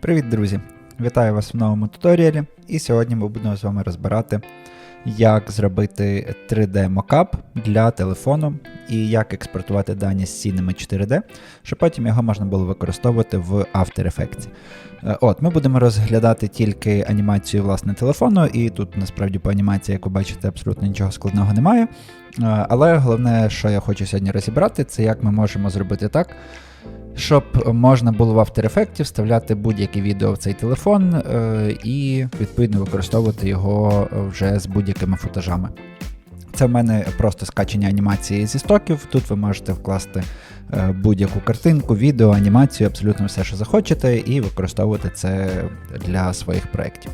Привіт, друзі! Вітаю вас в новому туторіалі. І сьогодні ми будемо з вами розбирати, як зробити 3D мокап для телефону і як експортувати дані з цінами 4D, щоб потім його можна було використовувати в After Effects. Е, От, Ми будемо розглядати тільки анімацію власне телефону, і тут насправді по анімації, як ви бачите, абсолютно нічого складного немає. Е, Але головне, що я хочу сьогодні розібрати, це як ми можемо зробити так щоб можна було в After Effects вставляти будь-яке відео в цей телефон е, і відповідно використовувати його вже з будь-якими футажами. Це в мене просто скачення анімації зі стоків. Тут ви можете вкласти е, будь-яку картинку, відео, анімацію, абсолютно все, що захочете, і використовувати це для своїх проєктів.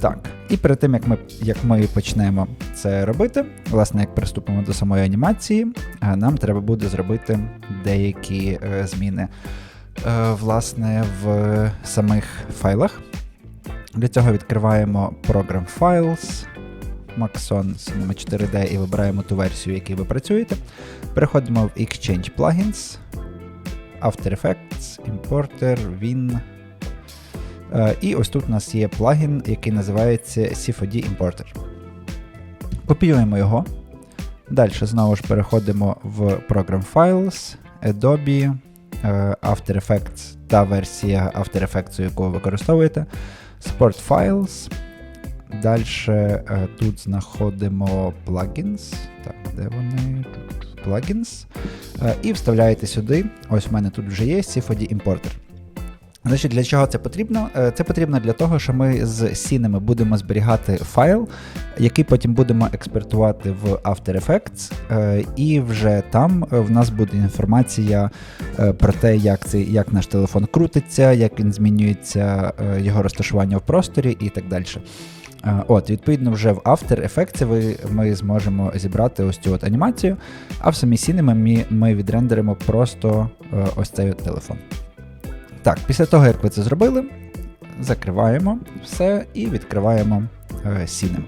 Так, і перед тим, як ми як ми почнемо це робити, власне, як приступимо до самої анімації, е, нам треба буде зробити деякі е, зміни е, власне, в самих файлах. Для цього відкриваємо Program Files, Maxon Cinema 4D і вибираємо ту версію, в якій ви працюєте. Переходимо в Exchange Plugins, After Effects, Importer, Win. Е, І ось тут у нас є плагін, який називається C4D Importer. Копіюємо його. Далі знову ж переходимо в Program Files, Adobe, е, After Effects та версія After Effects, яку ви використовуєте, Sport Files. Далі е, тут знаходимо plugins. Так, де вони? Тут plugins. І вставляєте сюди. Ось в мене тут вже є C4D Importer. Значить, Для чого це потрібно? Е, це потрібно для того, що ми з сінами будемо зберігати файл, який потім будемо експортувати в After Effects, е, і вже там в нас буде інформація е, про те, як цей, як наш телефон крутиться, як він змінюється, його розташування в просторі і так далі. От, Відповідно, вже в After Effects ми зможемо зібрати ось цю от анімацію, а в самі сіни ми, ми відрендеримо просто ось цей от телефон. Так, після того, як ви це зробили, закриваємо все і відкриваємо е, сінем.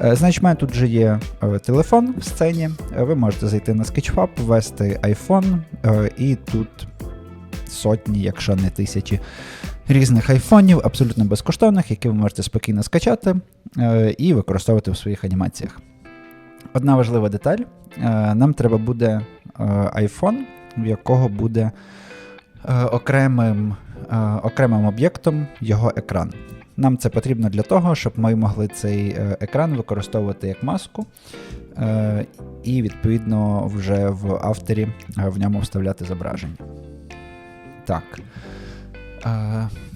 Значить, у мене тут вже є е, телефон в сцені. Е, ви можете зайти на Sketchfab, ввести iPhone, і тут сотні, якщо не тисячі різних айфонів, абсолютно безкоштовних, які ви можете спокійно скачати і використовувати в своїх анімаціях. Одна важлива деталь: нам треба буде iPhone, в якого буде. Е, окремим е, окремим об'єктом його екран. Нам це потрібно для того, щоб ми могли цей е, екран використовувати як маску, і, відповідно, вже в автері в ньому вставляти зображення. Так.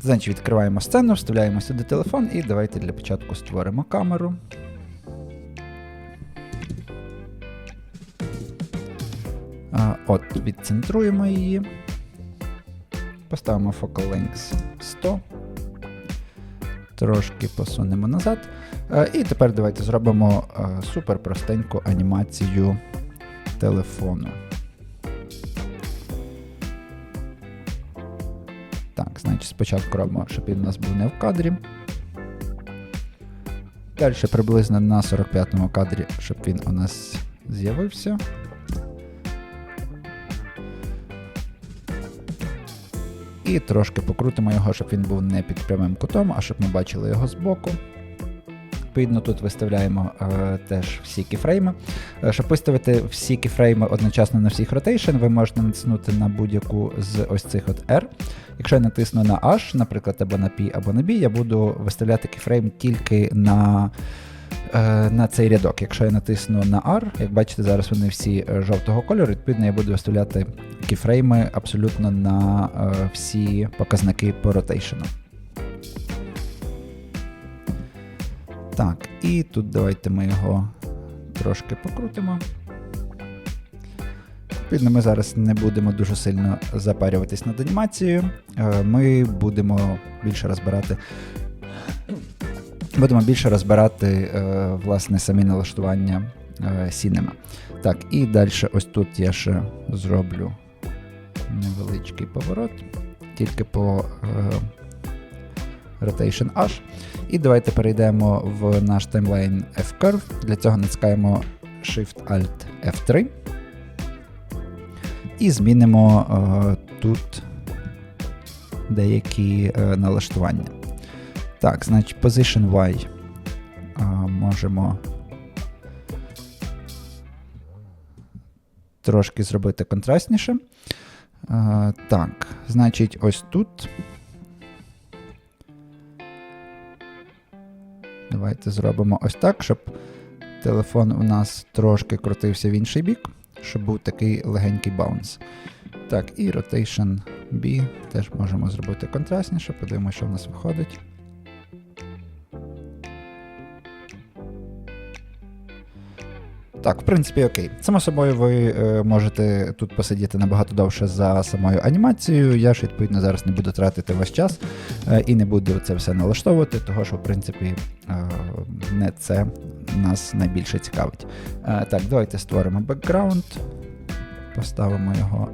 Значить, відкриваємо сцену, вставляємо сюди телефон, і давайте для початку створимо камеру. От, відцентруємо її. Поставимо Focal Length 100. Трошки посунемо назад. Е, і тепер давайте зробимо е, супер простеньку анімацію телефону. Так, значить, спочатку робимо, щоб він у нас був не в кадрі. Далі приблизно на 45-му кадрі, щоб він у нас з'явився. І трошки покрутимо його, щоб він був не під прямим кутом, а щоб ми бачили його збоку. Відповідно, тут виставляємо е, теж всі кіфрейми. Е, щоб виставити всі кіфрейми одночасно на всіх ротейшн, ви можете натиснути на будь-яку з ось цих от R. Якщо я натисну на H, наприклад, або на P, або на B, я буду виставляти кіфрейм тільки на на цей рядок. Якщо я натисну на R, як бачите, зараз вони всі е, жовтого кольору, відповідно, я буду виставляти кіфрейми абсолютно на е, всі показники по ротейшену. Так, і тут давайте ми його трошки покрутимо. Відповідно, ми зараз не будемо дуже сильно запарюватись над анімацією. Ми будемо більше розбирати Будемо більше розбирати е, власне самі налаштування е, Cinema. Так, і далі ось тут я ще зроблю невеличкий поворот, тільки по е, Rotation H. І давайте перейдемо в наш таймлайн F-Curve. Для цього натискаємо Shift-Alt F3. І змінимо е, тут деякі е, налаштування. Так, значить, Position Y а, можемо трошки зробити контрастніше. А, так, значить, ось тут. Давайте зробимо ось так, щоб телефон у нас трошки крутився в інший бік, щоб був такий легенький баунс. Так, і Rotation B теж можемо зробити контрастніше, подивимося, що в нас виходить. Так, в принципі, окей. Само собою, ви е, можете тут посидіти набагато довше за самою анімацією. Я ж, відповідно, зараз не буду тратити ваш час е, і не буду це все налаштовувати, того що, в принципі, е, не це нас найбільше цікавить. Так, давайте створимо бекграунд, поставимо його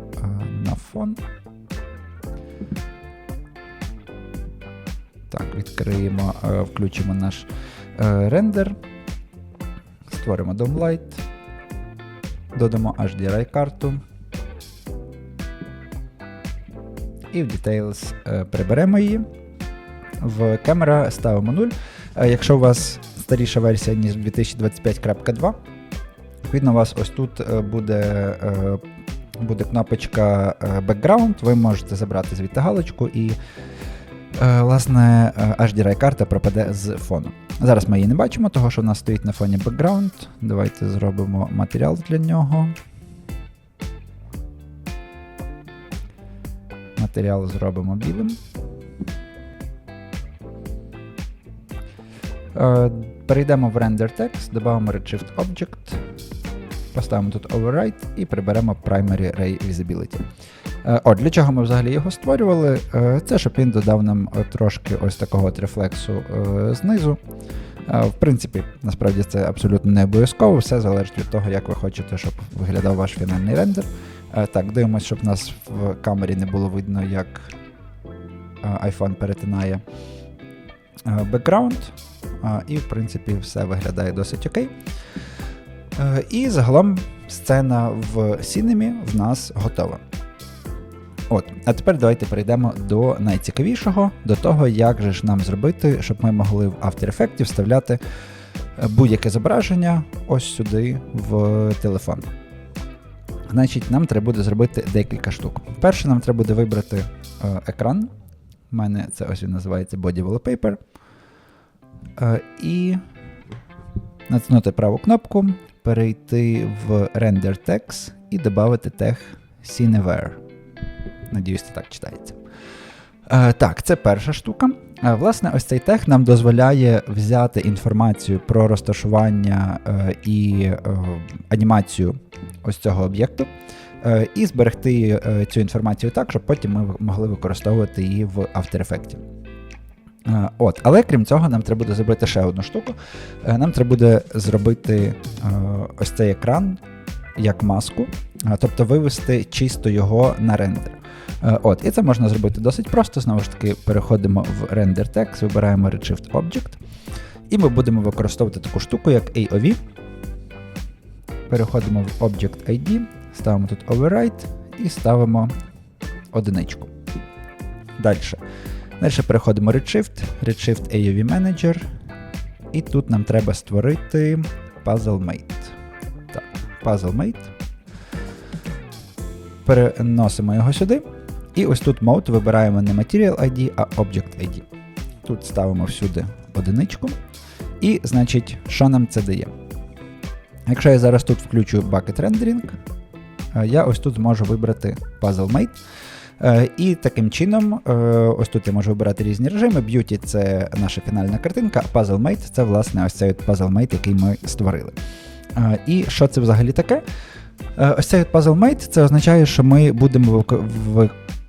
на фон. Так, відкриємо, включимо наш рендер. Створимо DOM-Light, додамо HDRI-карту. І в Details е, приберемо її. В камера ставимо 0. Е, якщо у вас старіша версія, ніж 2025.2, відповідно, у вас ось тут е, буде, буде кнопочка Background, ви можете забрати звідти галочку і Власне, е, HDRI-карта пропаде з фону. Зараз ми її не бачимо, того що в нас стоїть на фоні бекграунд. Давайте зробимо матеріал для нього. Матеріал зробимо білим. Е, Перейдемо в Render Text, додамо Redshift Object, поставимо тут Override і приберемо Primary Ray Visibility. Е, От, для чого ми взагалі його створювали? Е, Це щоб він додав нам е, трошки ось такого от рефлексу знизу. В принципі, насправді це абсолютно не обов'язково, все залежить від того, як ви хочете, щоб виглядав ваш фінальний рендер. Так, дивимося, щоб нас в камері не було видно, як iPhone перетинає бекграунд. І, в принципі, все виглядає досить окей. І загалом сцена в Cinema в нас готова. От, а тепер давайте перейдемо до найцікавішого, до того, як же ж нам зробити, щоб ми могли в After Effects вставляти е, будь-яке зображення ось сюди в телефон. Значить, нам треба буде зробити декілька штук. Перше, нам треба буде вибрати е, екран. У мене це ось він називається Body Wallpaper. Е, і натиснути праву кнопку, перейти в Render Text і додати тег Cineware. Надіюсь, це так читається. Е, так, це перша штука. Е, власне, ось цей тег нам дозволяє взяти інформацію про розташування е, і анімацію ось цього об'єкту і зберегти цю інформацію так, щоб потім ми могли використовувати її в After Effects. От, але крім цього, нам треба буде зробити ще одну штуку. Нам треба буде зробити ось цей екран як маску, тобто вивести чисто його на рендер. Е, От, і це можна зробити досить просто. Знову ж таки, переходимо в Render Text, вибираємо Redshift Object, і ми будемо використовувати таку штуку, як AOV. Переходимо в Object ID, ставимо тут Override і ставимо одиничку. Далі. Далі переходимо в Redshift, Redshift AOV Manager. І тут нам треба створити PuzzleMate. Так, PuzzleMate. Переносимо його сюди. І ось тут Mode вибираємо не Material ID, а Object ID. Тут ставимо всюди одиничку. І, значить, що нам це дає? Якщо я зараз тут включу Bucket Rendering, е, я ось тут зможу вибрати PuzzleMate. Е, І таким чином, е, ось тут я можу вибирати різні режими. Beauty це наша фінальна картинка, а PuzzleMate це, власне, ось цей от PuzzleMate, який ми створили. І що це взагалі таке? Ось цей PuzzleMate це означає, що ми будемо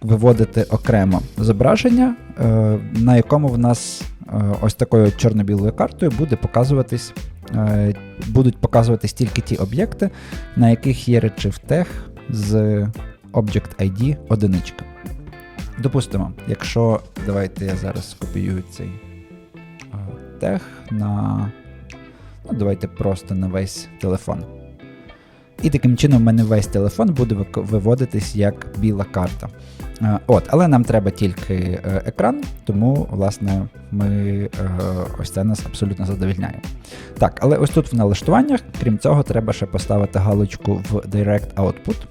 виводити окремо зображення, е, на якому в нас е, ось такою чорно-білою картою буде показуватись, е, будуть показуватись тільки ті об'єкти, на яких є Redshift Tag з Object ID одиничка. Допустимо, якщо давайте я зараз скопіюю цей тег на. Ну, давайте просто на весь телефон. І таким чином в мене весь телефон буде виводитись як біла карта. Е, От, але нам треба тільки е, екран, тому власне ми е, ось це нас абсолютно задовільняє. Так, але ось тут в налаштуваннях, крім цього, треба ще поставити галочку в Direct Output.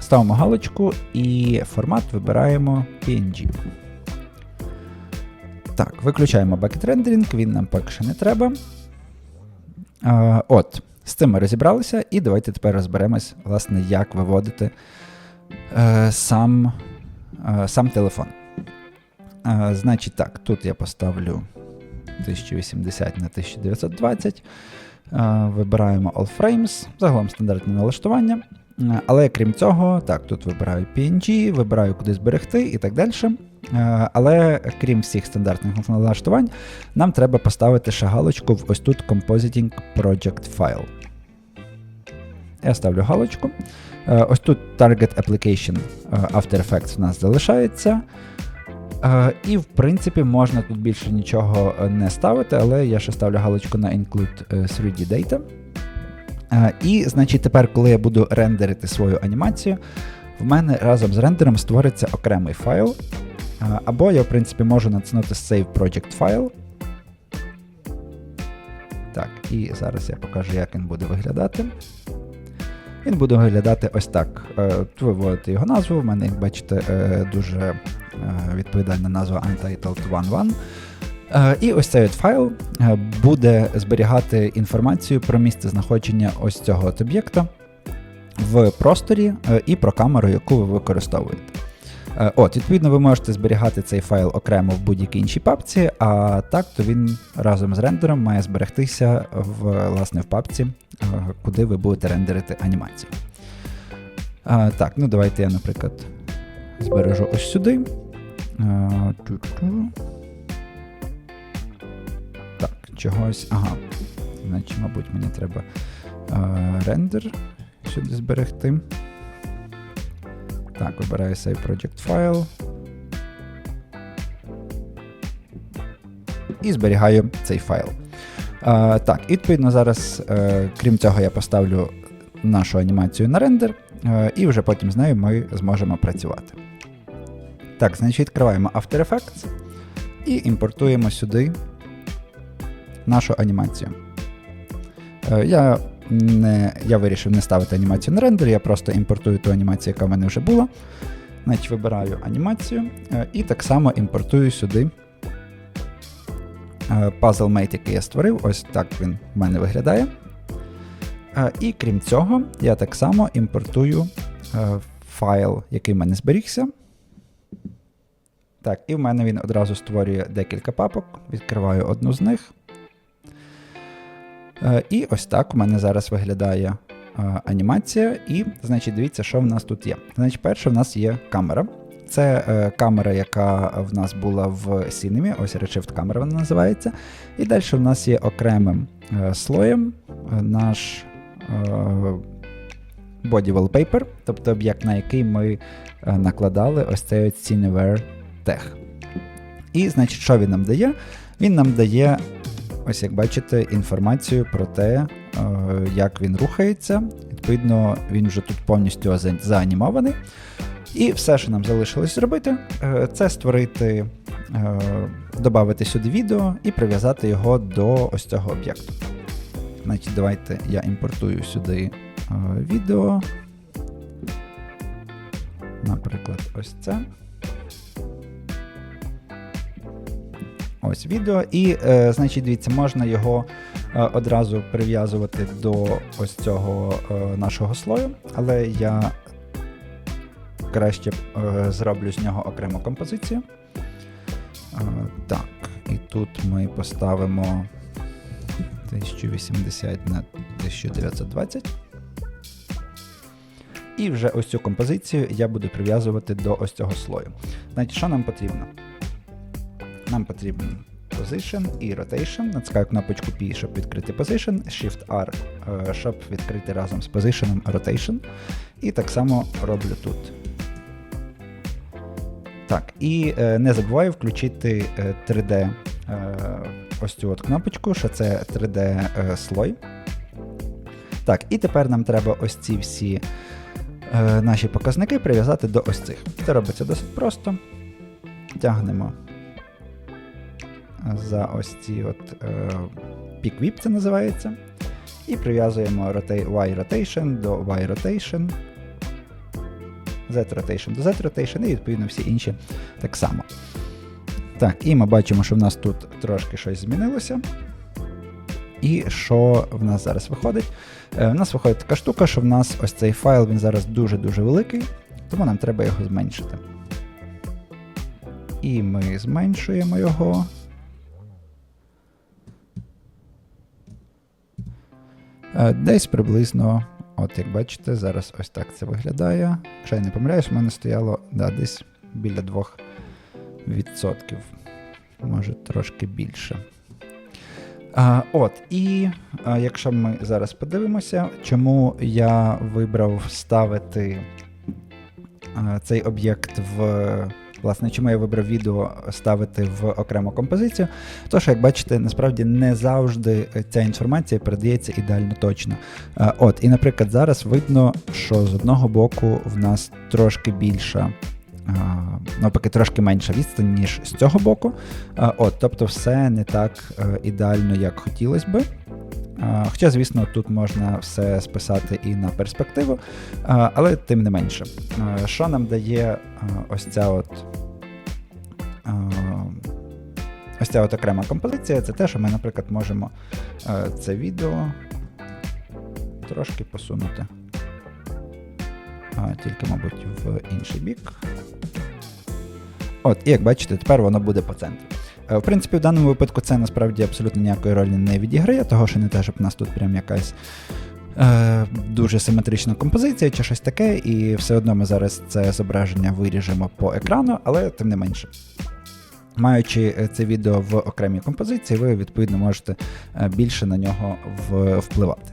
Ставимо галочку і формат вибираємо PNG. Так, виключаємо Bucket Rendering, він нам поки що не треба. От, з цим ми розібралися, і давайте тепер розберемось, власне, як виводити е, сам, е, сам телефон. Е, значить так, тут я поставлю 1080 на 1920. Е, вибираємо All Frames, загалом стандартне налаштування. Але крім цього, так, тут вибираю PNG, вибираю куди зберегти і так далі. Але крім всіх стандартних налаштувань, нам треба поставити ще галочку в ось тут Compositing Project File. Я ставлю галочку. Е, Ось тут Target Application е, After Effects у нас залишається. Е, І, в принципі, можна тут більше нічого не ставити, але я ще ставлю галочку на Include е, 3D Data. І, значить, тепер, коли я буду рендерити свою анімацію, в мене разом з рендером створиться окремий файл. Або я, в принципі, можу натиснути Save Project File. Так, і зараз я покажу, як він буде виглядати. Він буде виглядати ось так. Е, Тут ви вводите його назву. В мене, як бачите, е, дуже е, відповідальна назва Untitled 1.1. Е, І ось цей от файл е, буде зберігати інформацію про місце знаходження ось цього от об'єкта в просторі е, і про камеру, яку ви використовуєте. Е, От, відповідно, ви можете зберігати цей файл окремо в будь-якій іншій папці, а так то він разом з рендером має зберегтися в, власне, в папці, е, куди ви будете рендерити анімацію. Е, Так, ну давайте я, наприклад, збережу ось сюди. Е, ту-ту. Так, чогось. Ага. Значить, мабуть, мені треба е, рендер сюди зберегти. Так, вибираю Save Project File. І зберігаю цей файл. Так, і відповідно зараз, е, крім цього, я поставлю нашу анімацію на рендер, е, і вже потім з нею ми зможемо працювати. Так, значить, відкриваємо After Effects і імпортуємо сюди нашу анімацію. Е, я, не, я вирішив не ставити анімацію на рендер, я просто імпортую ту анімацію, яка в мене вже була. Значить, вибираю анімацію е, і так само імпортую сюди PuzzleMate, який я створив. Ось так він в мене виглядає. Е, І крім цього, я так само імпортую е, файл, який в мене зберігся. Так, і в мене він одразу створює декілька папок. Відкриваю одну з них. Е, І ось так у мене зараз виглядає е, анімація. І, значить, дивіться, що в нас тут є. Значить, перше, в нас є камера. Це е, камера, яка в нас була в Cinema, ось Redshift камера вона називається. І далі в нас є окремим е, слоєм е, наш е, body wallpaper, тобто об'єкт, на який ми е, накладали ось цей от Cineware Tech. І, значить, що він нам дає? Він нам дає, ось як бачите, інформацію про те, е, як він рухається. Відповідно, він вже тут повністю за- заанімований. І все, що нам залишилось зробити, е, це створити, е, додати сюди відео і прив'язати його до ось цього об'єкту. Значить, давайте я імпортую сюди е, відео. Наприклад, ось це. Ось відео. І, значить, дивіться, можна його одразу прив'язувати до ось цього нашого слою, але я краще е, зроблю з нього окрему композицію. Е, так, і тут ми поставимо 1080 на 1920. І вже ось цю композицію я буду прив'язувати до ось цього слою. Значить, що нам потрібно? Нам потрібен Position і Rotation. Натискаю кнопочку P, щоб відкрити Position, Shift-R, е, щоб відкрити разом з Position Rotation. І так само роблю тут. Так, і е, не забуваю включити е, 3D е, ось цю от кнопочку, що це 3D е. Так, і тепер нам треба ось ці всі е, наші показники прив'язати до ось цих. Це робиться досить просто. Тягнемо за ось ці от е, peak це називається. І прив'язуємо Y rotation до Y rotation, Z rotation до Z rotation і відповідно всі інші так само. Так, і ми бачимо, що в нас тут трошки щось змінилося. І що в нас зараз виходить? Е, в нас виходить така штука, що в нас ось цей файл він зараз дуже-дуже великий, тому нам треба його зменшити. І ми зменшуємо його. Е, Десь приблизно, от як бачите, зараз ось так це виглядає. Якщо я не помиляюсь, в мене стояло да, десь біля 2%. Може трошки більше. А, От, і а, якщо ми зараз подивимося, чому я вибрав ставити а, цей об'єкт в. Власне, чому я вибрав відео ставити в окрему композицію, то що, як бачите, насправді не завжди ця інформація передається ідеально точно. От, і, наприклад, зараз видно, що з одного боку в нас трошки більша навпаки, трошки менша відстань, ніж з цього боку. От, Тобто, все не так е, ідеально, як хотілося би. Хоча, звісно, тут можна все списати і на перспективу, але тим не менше. Що нам дає ось ця от ось ця от окрема композиція, це те, що ми, наприклад, можемо це відео трошки посунути. Тільки, мабуть, в інший бік. От, і як бачите, тепер воно буде по центру. Е, в принципі, в даному випадку це насправді абсолютно ніякої ролі не відіграє, того що не те, щоб у нас тут прям якась е, дуже симетрична композиція чи щось таке, і все одно ми зараз це зображення виріжемо по екрану, але тим не менше. Маючи е, це відео в окремій композиції, ви відповідно можете більше на нього впливати.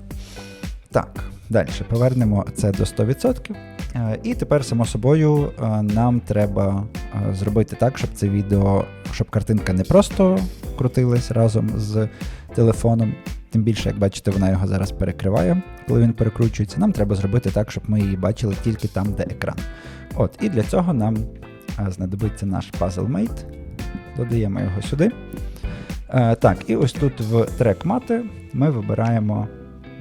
Так, далі повернемо це до 100%. Е, і тепер, само собою, е, нам треба е, зробити так, щоб це відео, щоб картинка не просто крутилась разом з телефоном. Тим більше, як бачите, вона його зараз перекриває, коли він перекручується. Нам треба зробити так, щоб ми її бачили тільки там, де екран. От, І для цього нам знадобиться наш PuzzleMate. Додаємо його сюди. Так, і ось тут в трек мати ми вибираємо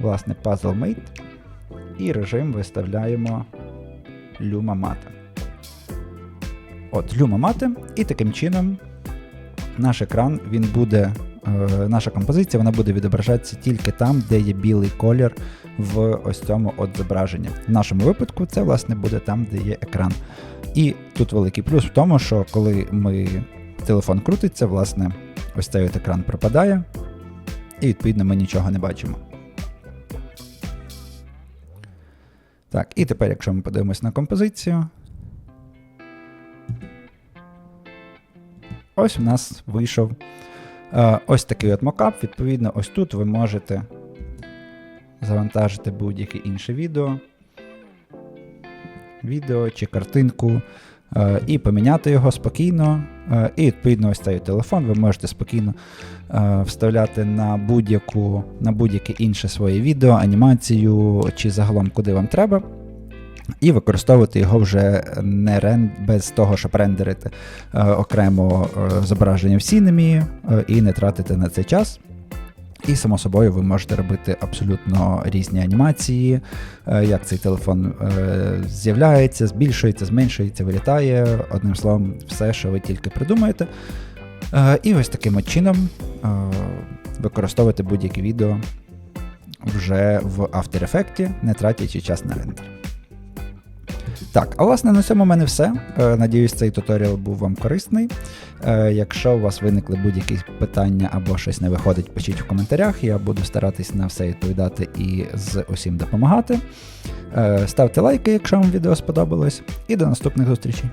власне PuzzleMate і режим виставляємо Luma Mate. От, Luma Mate, і таким чином наш екран він буде, е, наша композиція вона буде відображатися тільки там, де є білий колір в ось цьому от зображенні. В нашому випадку це власне буде там, де є екран. І тут великий плюс в тому, що коли ми телефон крутиться, власне, ось цей от екран пропадає, і відповідно ми нічого не бачимо. Так, і тепер, якщо ми подивимось на композицію, ось у нас вийшов е, ось такий от мокап. Відповідно, ось тут ви можете завантажити будь-яке інше відео, відео чи картинку, і поміняти його спокійно. Е, і відповідно, ось цей телефон ви можете спокійно е, вставляти на будь-яку на будь-яке інше своє відео, анімацію чи загалом куди вам треба. І використовувати його вже не рен... без того, щоб рендерити е, окремо е, зображення в Cinema е, і не тратити на це час. І, само собою, ви можете робити абсолютно різні анімації, е, як цей телефон е, з'являється, збільшується, зменшується, вилітає. Одним словом, все, що ви тільки придумаєте. Е, і ось таким чином використовувати будь-яке відео вже в After Effects, не тратячи час на рендер. Так, а власне на цьому в мене все. Е, надіюсь, цей туторіал був вам корисний. Е, якщо у вас виникли будь-які питання або щось не виходить, пишіть в коментарях. Я буду старатись на все відповідати і з усім допомагати. Е, ставте лайки, якщо вам відео сподобалось, і до наступних зустрічей.